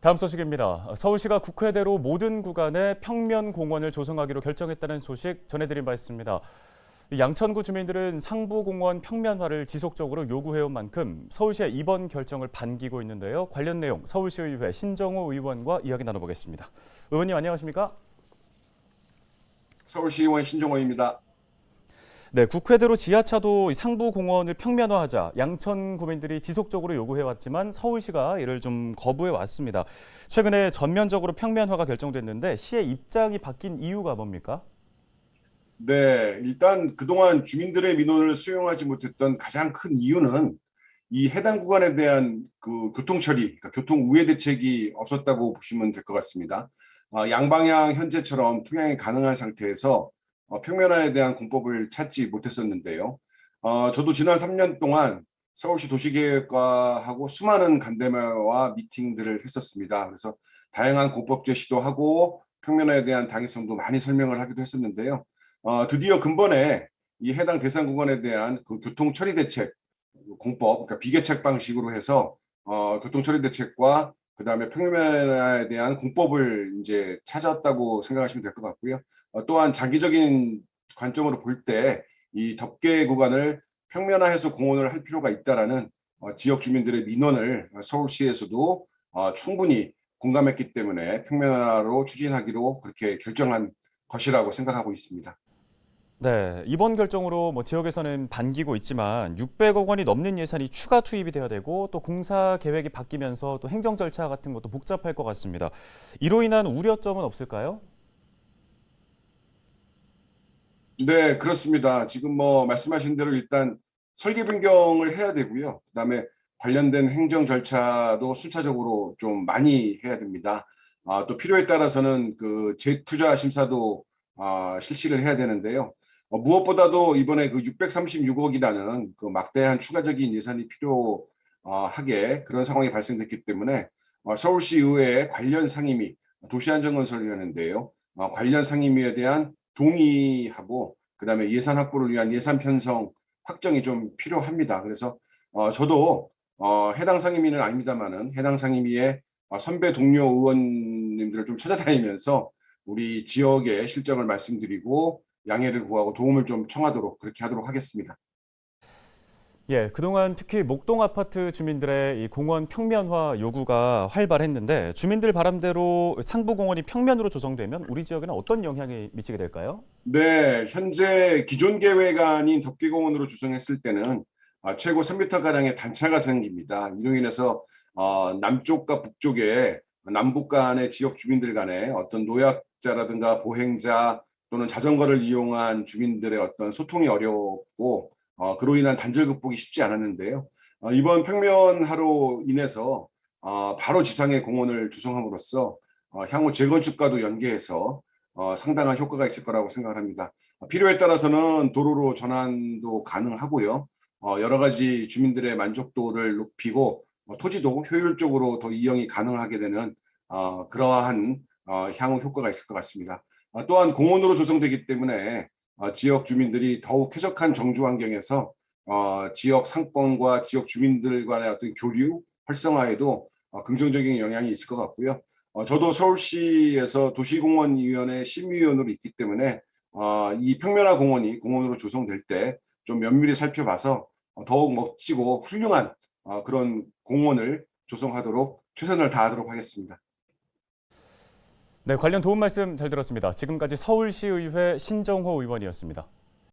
다음 소식입니다. 서울시가 국회대로 모든 구간에 평면 공원을 조성하기로 결정했다는 소식 전해드린 바 있습니다. 양천구 주민들은 상부공원 평면화를 지속적으로 요구해온 만큼 서울시의 이번 결정을 반기고 있는데요. 관련 내용 서울시의회 신정호 의원과 이야기 나눠보겠습니다. 의원님 안녕하십니까? 서울시의원 신종호입니다. 네, 국회대로 지하차도 상부공원을 평면화하자 양천 구민들이 지속적으로 요구해왔지만 서울시가 이를 좀 거부해 왔습니다. 최근에 전면적으로 평면화가 결정됐는데 시의 입장이 바뀐 이유가 뭡니까? 네, 일단 그동안 주민들의 민원을 수용하지 못했던 가장 큰 이유는 이 해당 구간에 대한 그 교통 처리, 그러니까 교통 우회 대책이 없었다고 보시면 될 것 같습니다. 아, 양방향 현재처럼 통행이 가능한 상태에서 어, 평면화에 대한 공법을 찾지 못했었는데요. 어, 저도 지난 3년 동안 서울시 도시계획과하고 수많은 간담회와 미팅들을 했었습니다. 그래서 다양한 공법 제시도 하고 평면화에 대한 당위성도 많이 설명을 하기도 했었는데요. 어, 드디어 근본에 이 해당 대상 구간에 대한 그 교통 처리 대책 공법, 그러니까 비계책 방식으로 해서 어, 교통 처리 대책과 그 다음에 평면화에 대한 공법을 이제 찾았다고 생각하시면 될 것 같고요. 어, 또한 장기적인 관점으로 볼 때 이 덮개 구간을 평면화해서 공원을 할 필요가 있다라는 어, 지역 주민들의 민원을 서울시에서도 어, 충분히 공감했기 때문에 평면화로 추진하기로 그렇게 결정한 것이라고 생각하고 있습니다. 네, 이번 결정으로 뭐 지역에서는 반기고 있지만 600억 원이 넘는 예산이 추가 투입이 돼야 되고 또 공사 계획이 바뀌면서 또 행정 절차 같은 것도 복잡할 것 같습니다. 이로 인한 우려점은 없을까요? 네, 그렇습니다. 지금 뭐 말씀하신 대로 일단 설계 변경을 해야 되고요. 그다음에 관련된 행정 절차도 순차적으로 좀 많이 해야 됩니다. 아, 또 필요에 따라서는 그 재투자 심사도 아, 실시를 해야 되는데요. 어, 무엇보다도 이번에 그 636억이라는 그 막대한 추가적인 예산이 필요하게 그런 상황이 발생됐기 때문에 어, 서울시 의회의 관련 상임위 도시안전건설위원회인데요. 어, 관련 상임위에 대한 동의하고 그다음에 예산 확보를 위한 예산 편성 확정이 좀 필요합니다. 그래서 어, 저도 어, 해당 상임위는 아닙니다만은 해당 상임위의 어, 선배 동료 의원님들을 좀 찾아다니면서 우리 지역의 실정을 말씀드리고 양해를 구하고 도움을 좀 청하도록 그렇게 하도록 하겠습니다. 예, 그동안 특히 목동 아파트 주민들의 이 공원 평면화 요구가 활발했는데 주민들 바람대로 상부공원이 평면으로 조성되면 우리 지역에는 어떤 영향이 미치게 될까요? 네, 현재 기존 계획 아닌 덮개공원으로 조성했을 때는 아, 최고 3m 가량의 단차가 생깁니다. 이로 인해서 어, 남쪽과 북쪽에 남북 간의 지역 주민들 간에 어떤 노약자라든가 보행자 또는 자전거를 이용한 주민들의 어떤 소통이 어렵고 어, 그로 인한 단절 극복이 쉽지 않았는데요. 어, 이번 평면화로 인해서 어, 바로 지상에 공원을 조성함으로써 어, 향후 재건축과도 연계해서 어, 상당한 효과가 있을 거라고 생각을 합니다. 어, 필요에 따라서는 도로로 전환도 가능하고요. 어, 여러 가지 주민들의 만족도를 높이고 어, 토지도 효율적으로 더 이용이 가능하게 되는 어, 그러한 어, 향후 효과가 있을 것 같습니다. 어, 또한 공원으로 조성되기 때문에 어, 지역 주민들이 더욱 쾌적한 정주 환경에서 어, 지역 상권과 지역 주민들 간의 어떤 교류 활성화에도 어, 긍정적인 영향이 있을 것 같고요. 어, 저도 서울시에서 도시공원위원회 심의위원으로 있기 때문에 어, 이 평면화 공원이 공원으로 조성될 때 좀 면밀히 살펴봐서 어, 더욱 멋지고 훌륭한 어, 그런 공원을 조성하도록 최선을 다하도록 하겠습니다. 네, 관련 도움 말씀 잘 들었습니다. 지금까지 서울시의회 신정호 의원이었습니다.